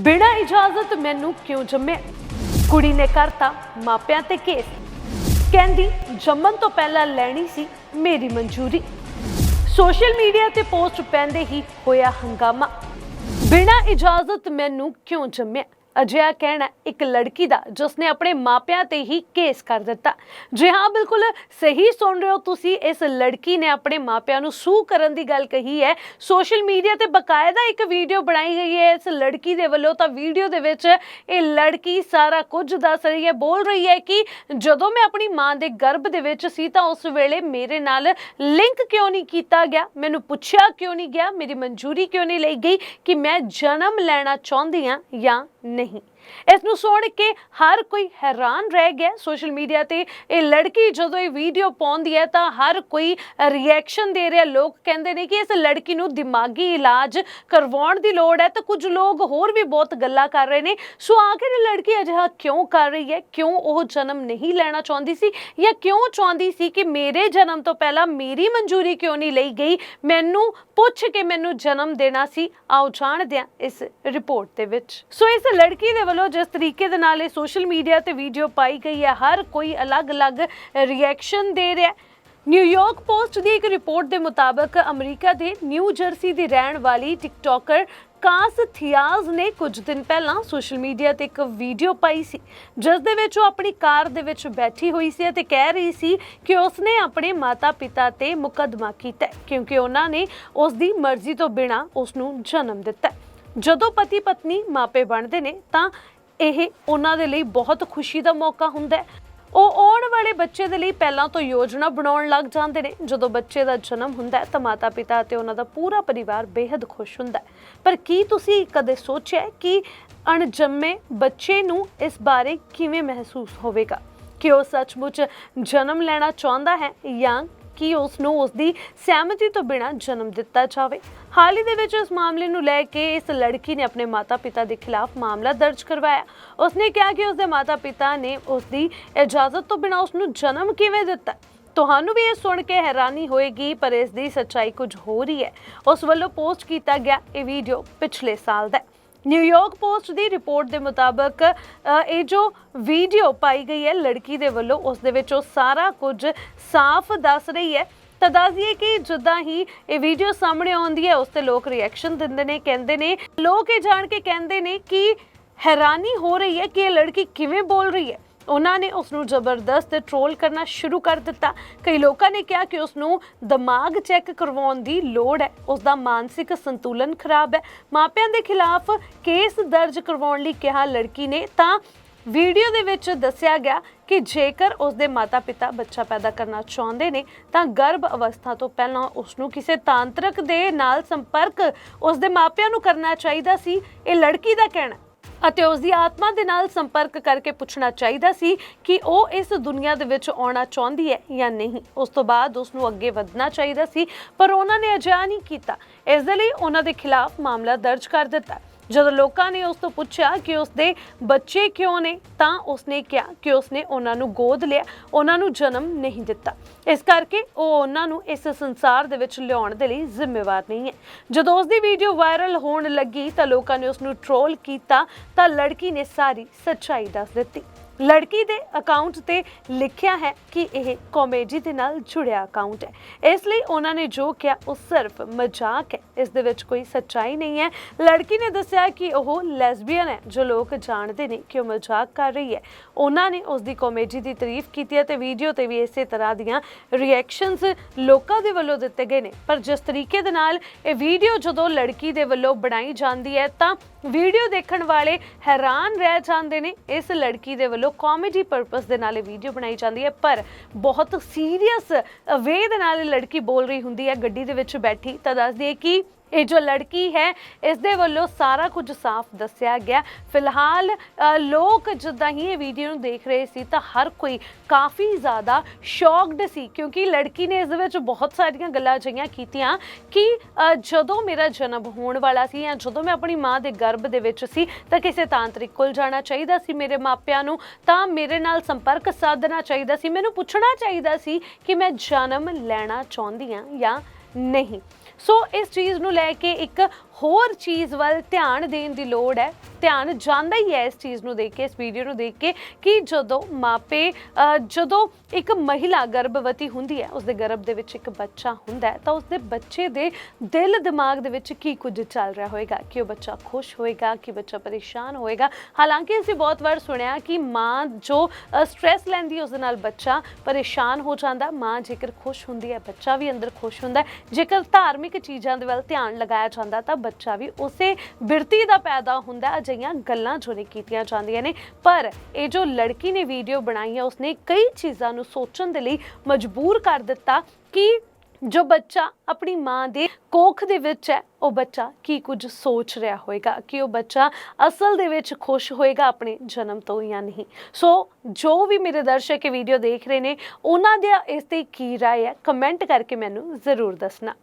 ਬਿਨਾਂ ਇਜਾਜ਼ਤ ਮੈਨੂੰ ਕਿਉਂ ਜੰਮਿਆ? ਕੁੜੀ ਨੇ ਕਰਤਾ ਮਾਪਿਆਂ ਤੇ ਕੇਸ। ਕਹਿੰਦੀ, ਜੰਮਣ ਤੋਂ ਪਹਿਲਾਂ ਲੈਣੀ ਸੀ ਮੇਰੀ ਮਨਜ਼ੂਰੀ। ਸੋਸ਼ਲ ਮੀਡੀਆ ਤੇ ਪੋਸਟ ਪੈਂਦੇ ਹੀ ਹੋਇਆ ਹੰਗਾਮਾ। ਬਿਨਾਂ ਇਜਾਜ਼ਤ ਮੈਨੂੰ ਕਿਉਂ ਜੰਮਿਆ? ਅਜਿਹਾ ਕਹਿਣਾ ਇੱਕ ਲੜਕੀ ਦਾ ਜਿਸ ਨੇ ਆਪਣੇ ਮਾਪਿਆਂ ਤੇ ਹੀ ਕੇਸ ਕਰ ਦਿੱਤਾ। ਜੀ ਹਾਂ, ਬਿਲਕੁਲ ਸਹੀ ਸੁਣ ਰਹੇ ਹੋ ਤੁਸੀਂ, ਇਸ ਲੜਕੀ ਨੇ ਆਪਣੇ ਮਾਪਿਆਂ ਨੂੰ ਸੂ ਕਰਨ ਦੀ ਗੱਲ ਕਹੀ ਹੈ। ਸੋਸ਼ਲ ਮੀਡੀਆ ਤੇ ਬਕਾਇਦਾ ਇੱਕ ਵੀਡੀਓ ਬਣਾਈ ਗਈ ਹੈ, ਇਸ ਲੜਕੀ ਦੇ ਵੱਲੋਂ। ਤਾਂ ਵੀਡੀਓ ਦੇ ਵਿੱਚ ਇਹ ਲੜਕੀ ਸਾਰਾ ਕੁਝ ਦੱਸ ਰਹੀ ਹੈ, ਬੋਲ ਰਹੀ ਹੈ ਕਿ ਜਦੋਂ ਮੈਂ ਆਪਣੀ ਮਾਂ ਦੇ ਗਰਭ ਦੇ ਵਿੱਚ ਸੀ, ਤਾਂ ਉਸ ਵੇਲੇ ਮੇਰੇ ਨਾਲ ਲਿੰਕ ਕਿਉਂ ਨਹੀਂ ਕੀਤਾ ਗਿਆ? ਮੈਨੂੰ ਪੁੱਛਿਆ ਕਿਉਂ ਨਹੀਂ ਗਿਆ? ਮੇਰੀ ਮਨਜ਼ੂਰੀ ਕਿਉਂ ਨਹੀਂ ਲਈ ਗਈ ਕਿ ਮੈਂ ਜਨਮ ਲੈਣਾ ਚਾਹੁੰਦੀ ਹਾਂ ਜਾਂ ਨਹੀਂ। ਇਸ ਨੂੰ ਸੁਣ ਕੇ ਹਰ ਕੋਈ ਹੈਰਾਨ ਰਹਿ ਗਿਆ ਸੋਸ਼ਲ ਮੀਡੀਆ ਤੇ। ਇਹ ਲੜਕੀ ਜਦੋਂ ਇਹ ਵੀਡੀਓ ਪਾਉਂਦੀ ਹੈ ਤਾਂ ਹਰ ਕੋਈ ਰਿਐਕਸ਼ਨ ਦੇ ਰਿਹਾ। ਲੋਕ ਕਹਿੰਦੇ ਨੇ ਕਿ ਇਸ ਲੜਕੀ ਨੂੰ ਦਿਮਾਗੀ ਇਲਾਜ ਕਰਵਾਉਣ ਦੀ ਲੋੜ ਹੈ। ਤਾਂ ਕੁਝ ਲੋਕ ਹੋਰ ਵੀ ਬਹੁਤ ਗੱਲਾਂ ਕਰ ਰਹੇ ਨੇ। ਸੋ ਆਖਿਰ ਲੜਕੀ ਅਜਿਹਾ ਕਿਉਂ ਕਰ ਰਹੀ ਹੈ? ਕਿਉਂ ਉਹ ਜਨਮ ਨਹੀਂ ਲੈਣਾ ਚਾਹੁੰਦੀ ਸੀ? ਜਾਂ ਕਿਉਂ ਚਾਹੁੰਦੀ ਸੀ ਕਿ ਮੇਰੇ ਜਨਮ ਤੋਂ ਪਹਿਲਾਂ ਮੇਰੀ ਮਨਜ਼ੂਰੀ ਕਿਉਂ ਨਹੀਂ ਲਈ ਗਈ? ਮੈਨੂੰ ਪੁੱਛ ਕੇ ਮੈਨੂੰ ਜਨਮ ਦੇਣਾ ਸੀ। ਆਓ ਜਾਣਦੇ ਹਾਂ ਇਸ ਰਿਪੋਰਟ ਦੇ ਵਿੱਚ। ਸੋ ਇਸ ਲੜਕੀ ਦੇ ਵੱਲੋਂ ਜਿਸ ਤਰੀਕੇ ਦੇ ਨਾਲ ਇਹ ਸੋਸ਼ਲ ਮੀਡੀਆ ਤੇ ਵੀਡੀਓ ਪਾਈ ਗਈ ਹੈ, ਹਰ ਕੋਈ ਅਲੱਗ-ਅਲੱਗ ਰਿਐਕਸ਼ਨ ਦੇ ਰਿਹਾ ਹੈ। ਨਿਊਯਾਰਕ ਪੋਸਟ ਦੀ ਇੱਕ ਰਿਪੋਰਟ ਦੇ ਮੁਤਾਬਕ ਅਮਰੀਕਾ ਦੇ ਨਿਊ ਜਰਸੀ ਦੀ ਰਹਿਣ ਵਾਲੀ ਟਿਕਟੋਕਰ ਕਾਸ ਥਿਆਜ਼ ਨੇ ਕੁਝ ਦਿਨ ਪਹਿਲਾਂ ਸੋਸ਼ਲ ਮੀਡੀਆ ਤੇ ਇੱਕ ਵੀਡੀਓ ਪਾਈ ਸੀ, ਜਿਸ ਦੇ ਵਿੱਚ ਉਹ ਆਪਣੀ ਕਾਰ ਦੇ ਵਿੱਚ ਬੈਠੀ ਹੋਈ ਸੀ ਅਤੇ ਕਹਿ ਰਹੀ ਸੀ ਕਿ ਉਸਨੇ ਆਪਣੇ ਮਾਤਾ-ਪਿਤਾ ਤੇ ਮੁਕੱਦਮਾ ਕੀਤਾ ਕਿਉਂਕਿ ਉਹਨਾਂ ਨੇ ਉਸ ਦੀ ਮਰਜ਼ੀ ਤੋਂ ਬਿਨਾਂ ਉਸ ਨੂੰ ਜਨਮ ਦਿੱਤਾ ਜਦੋਂ ਪਤੀ ਪਤਨੀ ਮਾਪੇ ਬਣਦੇ ਨੇ, ਤਾਂ ਇਹ ਉਹਨਾਂ ਦੇ ਲਈ ਬਹੁਤ ਖੁਸ਼ੀ ਦਾ ਮੌਕਾ ਹੁੰਦਾ ਹੈ। ਉਹ ਆਉਣ ਵਾਲੇ ਬੱਚੇ ਦੇ ਲਈ ਪਹਿਲਾਂ ਤੋਂ ਯੋਜਨਾ ਬਣਾਉਣ ਲੱਗ ਜਾਂਦੇ ਨੇ। ਜਦੋਂ ਬੱਚੇ ਦਾ ਜਨਮ ਹੁੰਦਾ ਹੈ, ਤਾਂ ਮਾਤਾ-ਪਿਤਾ ਅਤੇ ਉਹਨਾਂ ਦਾ ਪੂਰਾ ਪਰਿਵਾਰ ਬੇहद ਖੁਸ਼ ਹੁੰਦਾ ਹੈ। ਪਰ ਕੀ ਤੁਸੀਂ ਕਦੇ ਸੋਚਿਆ ਕਿ ਅਣਜੰਮੇ ਬੱਚੇ ਨੂੰ ਇਸ ਬਾਰੇ ਕਿਵੇਂ ਮਹਿਸੂਸ ਹੋਵੇਗਾ? ਕਿ ਉਹ ਸੱਚਮੁੱਚ ਜਨਮ ਲੈਣਾ ਚਾਹੁੰਦਾ ਹੈ ਜਾਂ ਕਿ ਉਸ ਨੂੰ ਉਸ ਦੀ ਸਹਿਮਤੀ ਤੋਂ ਬਿਨਾਂ ਜਨਮ ਦਿੱਤਾ ਜਾਵੇ। ਹਾਲ ਹੀ ਦੇ ਵਿੱਚ ਇਸ ਮਾਮਲੇ ਨੂੰ ਲੈ ਕੇ ਇਸ ਲੜਕੀ ਨੇ ਆਪਣੇ ਮਾਤਾ-ਪਿਤਾ ਦੇ ਖਿਲਾਫ ਮਾਮਲਾ ਦਰਜ ਕਰਵਾਇਆ। ਉਸਨੇ ਕਿਹਾ ਕਿ ਉਸਦੇ ਮਾਤਾ-ਪਿਤਾ ਨੇ ਉਸ ਦੀ ਇਜਾਜ਼ਤ ਤੋਂ ਬਿਨਾਂ ਉਸ ਨੂੰ ਜਨਮ ਕਿਵੇਂ ਦਿੱਤਾ? ਤੁਹਾਨੂੰ ਵੀ ਇਹ ਸੁਣ ਕੇ ਹੈਰਾਨੀ ਹੋਏਗੀ, ਪਰ ਇਸ ਦੀ ਸੱਚਾਈ ਕੁਝ ਹੋਰ ਹੀ ਹੈ। ਉਸ ਵੱਲੋਂ ਪੋਸਟ ਕੀਤਾ ਗਿਆ ਇਹ ਵੀਡੀਓ ਪਿਛਲੇ ਸਾਲ ਦਾ ਹੈ। ਨਿਊਯਾਰਕ ਪੋਸਟ ਦੀ ਰਿਪੋਰਟ ਦੇ ਮੁਤਾਬਕ ਇਹ ਜੋ ਵੀਡੀਓ ਪਾਈ ਗਈ ਹੈ ਲੜਕੀ ਦੇ ਵੱਲੋਂ, ਉਸ ਦੇ ਵਿੱਚ ਉਹ ਸਾਰਾ ਕੁਝ ਸਾਫ਼ ਦੱਸ ਰਹੀ ਹੈ। ਤਾਂ ਦੱਸ ਦਈਏ ਕਿ ਜਿੱਦਾਂ ਹੀ ਇਹ ਵੀਡੀਓ ਸਾਹਮਣੇ ਆਉਂਦੀ ਹੈ, ਉਸ ਤੇ ਲੋਕ ਰਿਐਕਸ਼ਨ ਦਿੰਦੇ ਨੇ, ਕਹਿੰਦੇ ਨੇ, ਲੋਕ ਇਹ ਜਾਣ ਕੇ ਕਹਿੰਦੇ ਨੇ ਕਿ ਹੈਰਾਨੀ ਹੋ ਰਹੀ ਹੈ ਕਿ ਇਹ ਲੜਕੀ ਕਿਵੇਂ ਬੋਲ ਰਹੀ ਹੈ। ਉਹਨਾਂ ਨੇ ਉਸ ਨੂੰ ਜ਼ਬਰਦਸਤ ਟ੍ਰੋਲ ਕਰਨਾ ਸ਼ੁਰੂ ਕਰ ਦਿੱਤਾ। ਕਈ ਲੋਕਾਂ ਨੇ ਕਿਹਾ ਕਿ ਉਸ ਨੂੰ ਦਿਮਾਗ ਚੈੱਕ ਕਰਵਾਉਣ ਦੀ ਲੋੜ ਹੈ। ਉਸ ਦਾ ਮਾਨਸਿਕ ਸੰਤੁਲਨ ਖਰਾਬ ਹੈ। ਮਾਪਿਆਂ ਦੇ ਖਿਲਾਫ ਕੇਸ ਦਰਜ ਕਰਵਾਉਣ ਲਈ ਕਿਹਾ ਲੜਕੀ ਨੇ, ਤਾਂ ਵੀਡੀਓ ਦੇ ਵਿੱਚ ਦੱਸਿਆ ਗਿਆ ਕਿ ਜੇਕਰ ਉਸ ਦੇ ਮਾਤਾ-ਪਿਤਾ ਬੱਚਾ ਪੈਦਾ ਕਰਨਾ ਚਾਹੁੰਦੇ ਨੇ, ਤਾਂ ਗਰਭ ਅਵਸਥਾ ਤੋਂ ਪਹਿਲਾਂ ਉਸ ਨੂੰ ਕਿਸੇ ਤਾਂਤਰਿਕ ਦੇ ਨਾਲ ਸੰਪਰਕ ਉਸ ਦੇ ਮਾਪਿਆਂ ਨੂੰ ਕਰਨਾ ਚਾਹੀਦਾ ਸੀ। ਇਹ ਲੜਕੀ ਦਾ ਕਹਿਣਾ ਅਤੇ ਉਸ ਦੀ ਆਤਮਾ ਦੇ ਨਾਲ ਸੰਪਰਕ ਕਰਕੇ ਪੁੱਛਣਾ ਚਾਹੀਦਾ ਸੀ ਕਿ ਉਹ ਇਸ ਦੁਨੀਆ ਦੇ ਵਿੱਚ ਆਉਣਾ ਚਾਹੁੰਦੀ ਹੈ ਜਾਂ ਨਹੀਂ। ਉਸ ਤੋਂ ਬਾਅਦ ਉਸ ਨੂੰ ਅੱਗੇ ਵਧਣਾ ਚਾਹੀਦਾ ਸੀ, ਪਰ ਉਹਨਾਂ ਨੇ ਅਜਿਹਾ ਨਹੀਂ ਕੀਤਾ। ਇਸ ਦੇ ਲਈ ਉਹਨਾਂ ਦੇ ਖਿਲਾਫ ਮਾਮਲਾ ਦਰਜ ਕਰ ਦਿੱਤਾ। ਜਦੋਂ ਲੋਕਾਂ ਨੇ ਉਸ ਤੋਂ ਪੁੱਛਿਆ ਕਿ ਉਸ ਦੇ ਬੱਚੇ ਕਿਉਂ ਨੇ, ਤਾਂ ਉਸਨੇ ਕਿਹਾ ਕਿ ਉਸਨੇ ਉਹਨਾਂ ਨੂੰ ਗੋਦ ਲਿਆ, ਉਹਨਾਂ ਨੂੰ ਜਨਮ ਨਹੀਂ ਦਿੱਤਾ। ਇਸ ਕਰਕੇ ਉਹ ਉਹਨਾਂ ਨੂੰ ਇਸ ਸੰਸਾਰ ਦੇ ਵਿੱਚ ਲਿਆਉਣ ਦੇ ਲਈ ਜ਼ਿੰਮੇਵਾਰ ਨਹੀਂ ਹੈ। ਜਦੋਂ ਉਸ ਦੀ ਵੀਡੀਓ ਵਾਇਰਲ ਹੋਣ ਲੱਗੀ ਤਾਂ ਲੋਕਾਂ ਨੇ ਉਸ ਨੂੰ ਟ੍ਰੋਲ ਕੀਤਾ, ਤਾਂ ਲੜਕੀ ਨੇ ਸਾਰੀ ਸੱਚਾਈ ਦੱਸ ਦਿੱਤੀ। ਲੜਕੀ ਦੇ ਅਕਾਊਂਟ ਤੇ ਲਿਖਿਆ ਹੈ ਕਿ ਇਹ ਕਾਮੇਡੀ ਦੇ ਨਾਲ ਜੁੜਿਆ ਅਕਾਊਂਟ ਹੈ। ਇਸ ਲਈ ਉਹਨਾਂ ਨੇ ਜੋ ਕਿਹਾ, ਉਹ ਸਿਰਫ ਮਜ਼ਾਕ ਹੈ। ਇਸ ਦੇ ਵਿੱਚ ਕੋਈ ਸੱਚਾਈ ਨਹੀਂ ਹੈ। ਲੜਕੀ ਨੇ ਦੱਸਿਆ ਕਿ ਉਹ ਲੈਸਬੀਅਨ ਹੈ, ਜੋ ਲੋਕ ਜਾਣਦੇ ਨੇ ਕਿ ਉਹ ਮਜ਼ਾਕ ਕਰ ਰਹੀ ਹੈ। ਉਹਨਾਂ ਨੇ ਉਸ ਦੀ ਕਾਮੇਡੀ ਦੀ ਤਾਰੀਫ ਕੀਤੀ ਹੈ ਤੇ ਵੀਡੀਓ ਤੇ ਵੀ ਇਸੇ ਤਰ੍ਹਾਂ ਦੀਆਂ ਰਿਐਕਸ਼ਨਸ ਲੋਕਾਂ ਦੇ ਵੱਲੋਂ ਦਿੱਤੇ ਗਏ ਨੇ। ਪਰ ਜਿਸ ਤਰੀਕੇ ਦੇ ਨਾਲ ਇਹ ਵੀਡੀਓ ਜਦੋਂ ਲੜਕੀ ਦੇ ਵੱਲੋਂ ਬਣਾਈ ਜਾਂਦੀ ਹੈ, ਤਾਂ ਵੀਡੀਓ ਦੇਖਣ ਵਾਲੇ ਹੈਰਾਨ ਰਹਿ ਜਾਂਦੇ ਨੇ। ਇਸ ਲੜਕੀ ਦੇ ਵੱਲੋਂ ਕਾਮੇਡੀ ਪਰਪਸ ਦੇ ਨਾਲ ਇਹ ਵੀਡੀਓ ਬਣਾਈ ਜਾਂਦੀ ਹੈ, ਪਰ ਬਹੁਤ ਸੀਰੀਅਸ ਵੇ ਦੇ ਨਾਲ ਇਹ ਲੜਕੀ ਬੋਲ ਰਹੀ ਹੁੰਦੀ ਹੈ, ਗੱਡੀ ਦੇ ਵਿੱਚ ਬੈਠੀ ਤਾਂ ਦੱਸਦੀ ਹੈ ਕਿ ਇਹ ਜੋ ਲੜਕੀ ਹੈ, ਇਸ ਦੇ ਵੱਲੋਂ ਸਾਰਾ ਕੁਝ ਸਾਫ਼ ਦੱਸਿਆ ਗਿਆ। ਫਿਲਹਾਲ ਲੋਕ ਜਦੋਂ ਹੀ ਇਹ ਵੀਡੀਓ ਨੂੰ ਦੇਖ ਰਹੇ ਸੀ, ਤਾਂ ਹਰ ਕੋਈ ਕਾਫੀ ਜ਼ਿਆਦਾ ਸ਼ੌਕਡ ਸੀ, ਕਿਉਂਕਿ ਲੜਕੀ ਨੇ ਇਸ ਦੇ ਵਿੱਚ ਬਹੁਤ ਸਾਰੀਆਂ ਗੱਲਾਂ ਅਜਿਹੀਆਂ ਕੀਤੀਆਂ ਕਿ ਜਦੋਂ ਮੇਰਾ ਜਨਮ ਹੋਣ ਵਾਲਾ ਸੀ ਜਾਂ ਜਦੋਂ ਮੈਂ ਆਪਣੀ ਮਾਂ ਦੇ ਗਰਭ ਦੇ ਵਿੱਚ ਸੀ, ਤਾਂ ਕਿਸੇ ਤਾਂਤਰਿਕ ਕੋਲ ਜਾਣਾ ਚਾਹੀਦਾ ਸੀ ਮੇਰੇ ਮਾਪਿਆਂ ਨੂੰ, ਤਾਂ ਮੇਰੇ ਨਾਲ ਸੰਪਰਕ ਸਾਧਣਾ ਚਾਹੀਦਾ ਸੀ। ਮੈਨੂੰ ਪੁੱਛਣਾ ਚਾਹੀਦਾ ਸੀ ਕਿ ਮੈਂ ਜਨਮ ਲੈਣਾ ਚਾਹੁੰਦੀ ਹਾਂ ਜਾਂ ਨਹੀਂ। ਸੋ ਇਸ ਚੀਜ਼ ਨੂੰ ਲੈ ਕੇ ਇੱਕ ਹੋਰ ਚੀਜ਼ ਵੱਲ ਧਿਆਨ ਦੇਣ ਦੀ ਲੋੜ ਹੈ। ਧਿਆਨ ਜਾਂਦਾ ਹੀ ਹੈ ਇਸ ਚੀਜ਼ ਨੂੰ ਦੇਖ ਕੇ, ਇਸ ਵੀਡੀਓ ਨੂੰ ਦੇਖ ਕੇ ਕਿ ਜਦੋਂ ਮਾਪੇ ਜਦੋਂ ਇੱਕ ਮਹਿਲਾ ਗਰਭਵਤੀ ਹੁੰਦੀ ਹੈ, ਉਸਦੇ ਗਰਭ ਦੇ ਵਿੱਚ ਇੱਕ ਬੱਚਾ ਹੁੰਦਾ ਹੈ, ਤਾਂ ਉਸਦੇ ਬੱਚੇ ਦੇ ਦਿਲ ਦਿਮਾਗ ਦੇ ਵਿੱਚ ਕੀ ਕੁਝ ਚੱਲ ਰਿਹਾ ਹੋਏਗਾ, ਕਿ ਉਹ ਬੱਚਾ ਖੁਸ਼ ਹੋਏਗਾ, ਕਿ ਬੱਚਾ ਪਰੇਸ਼ਾਨ ਹੋਏਗਾ। ਹਾਲਾਂਕਿ ਅਸੀਂ ਬਹੁਤ ਵਾਰ ਸੁਣਿਆ ਕਿ ਮਾਂ ਜੋ ਸਟ੍ਰੈਸ ਲੈਂਦੀ ਹੈ ਉਸ ਨਾਲ ਬੱਚਾ ਪਰੇਸ਼ਾਨ ਹੋ ਜਾਂਦਾ। ਮਾਂ ਜੇਕਰ ਖੁਸ਼ ਹੁੰਦੀ ਹੈ, ਬੱਚਾ ਵੀ ਅੰਦਰ ਖੁਸ਼ ਹੁੰਦਾ ਜੇਕਰ ਧਾਰਮਿਕ ਚੀਜ਼ਾਂ ਦੇ ਵੱਲ ਧਿਆਨ ਲਗਾਇਆ ਜਾਂਦਾ, ਤਾਂ ਬੱਚਾ ਵੀ ਉਸੇ ਬਿਰਤੀ ਦਾ ਪੈਦਾ ਹੁੰਦਾ, ਅਜਿਹੀਆਂ ਗੱਲਾਂ ਜੋ ਨੇ ਕੀਤੀਆਂ ਜਾਂਦੀਆਂ ਨੇ। ਪਰ ਇਹ ਜੋ ਲੜਕੀ ਨੇ ਵੀਡੀਓ ਬਣਾਈ ਹੈ, ਉਸਨੇ ਕਈ ਚੀਜ਼ਾਂ ਨੂੰ ਸੋਚਣ ਦੇ ਲਈ ਮਜਬੂਰ ਕਰ ਦਿੱਤਾ ਕਿ ਜੋ ਬੱਚਾ ਆਪਣੀ ਮਾਂ ਦੇ ਕੋਖ ਦੇ ਵਿੱਚ ਹੈ, ਉਹ ਬੱਚਾ ਕੀ ਕੁਝ ਸੋਚ ਰਿਹਾ ਹੋਵੇਗਾ ਕਿ ਉਹ ਬੱਚਾ ਅਸਲ ਦੇ ਵਿੱਚ ਖੁਸ਼ ਹੋਏਗਾ ਆਪਣੇ ਜਨਮ ਤੋਂ ਜਾਂ ਨਹੀਂ। ਸੋ ਜੋ ਵੀ ਮੇਰੇ ਦਰਸ਼ਕ ਇਹ ਵੀਡੀਓ ਦੇਖ ਰਹੇ ਨੇ, ਉਹਨਾਂ ਦੀ ਇਸ ਤੇ ਕੀ ਰਾਏ ਹੈ ਕਮੈਂਟ ਕਰਕੇ ਮੈਨੂੰ ਜ਼ਰੂਰ ਦੱਸਣਾ।